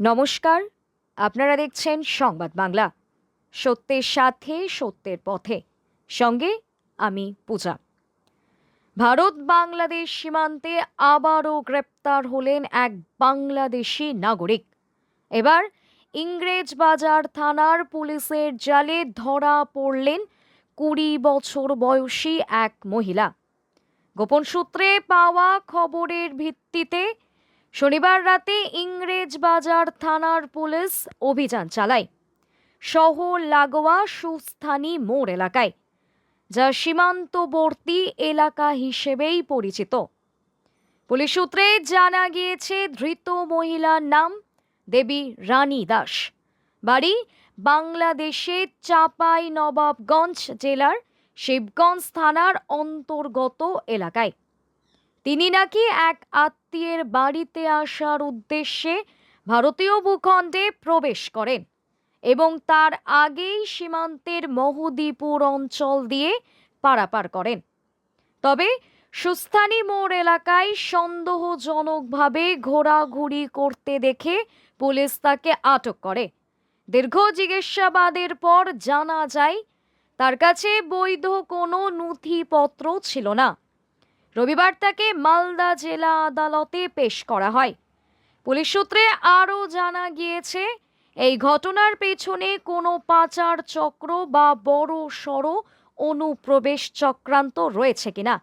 নমস্কার, আপনারা দেখছেন সংবাদ বাংলা। সত্যের সাথে সত্যের পথে। সঙ্গে আমি পূজা। ভারত বাংলাদেশ সীমান্তে আবারও গ্রেপ্তার হলেন এক বাংলাদেশি নাগরিক। এবার ইংরেজ বাজার থানার পুলিশের জালে ধরা পড়লেন কুড়ি বছর বয়সী এক মহিলা। গোপন সূত্রে পাওয়া খবরের ভিত্তিতে শনিবার রাতে ইংরেজ বাজার থানার পুলিশ অভিযান চালায়। শহর লাগোয়া, সুস্থানী মোড় এলাকায়, যা সীমান্তবর্তী এলাকা হিসেবেই পরিচিত। পুলিশ সূত্রে জানা গিয়েছে, ধৃত মহিলার নাম দেবী রানী দাস। বাড়ি বাংলাদেশের চাপাই নবাবগঞ্জ জেলার শিবগঞ্জ থানার অন্তর্গত এলাকায়। তিনি নাকি এক আত্মীয়ের বাড়িতে আসার উদ্দেশ্যে ভারতীয় ভূখণ্ডে প্রবেশ করেন এবং তার আগেই সীমান্তের মহদীপুর অঞ্চল দিয়ে পারাপার করেন। তবে সুস্থানি মোড় এলাকায় সন্দেহজনকভাবে ঘোরাঘুরি করতে দেখে পুলিশ তাকে আটক করে। দীর্ঘ জিজ্ঞাসাবাদের পর জানা যায়, তার কাছে বৈধ কোনো নথিপত্র ছিল না। রবিবার তাকে মালদা জেলা আদালতে পেশ করা হয়। পুলিশ সূত্রে আরও জানা গিয়েছে এই ঘটনার পেছনে কোনো পাচার চক্র বা বড় সড়ো অনুপ্রবেশ চক্রান্ত রয়েছে কিনা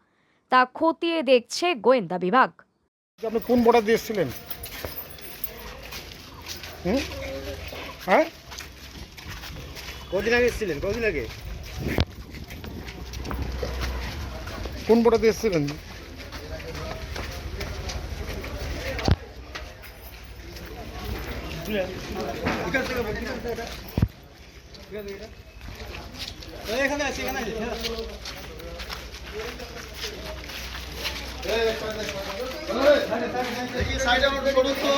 তা খতিয়ে দেখছে গোয়েন্দা বিভাগ। আপনি কোন বর্ডার দিয়ে এসেছিলেন? হ্যাঁ? কদিন আগে এসেছিলেন? কদিন আগে? কোন দিয়ে এসেছিলেন এখানে আছি এখানে আছি সাইডে করুন তো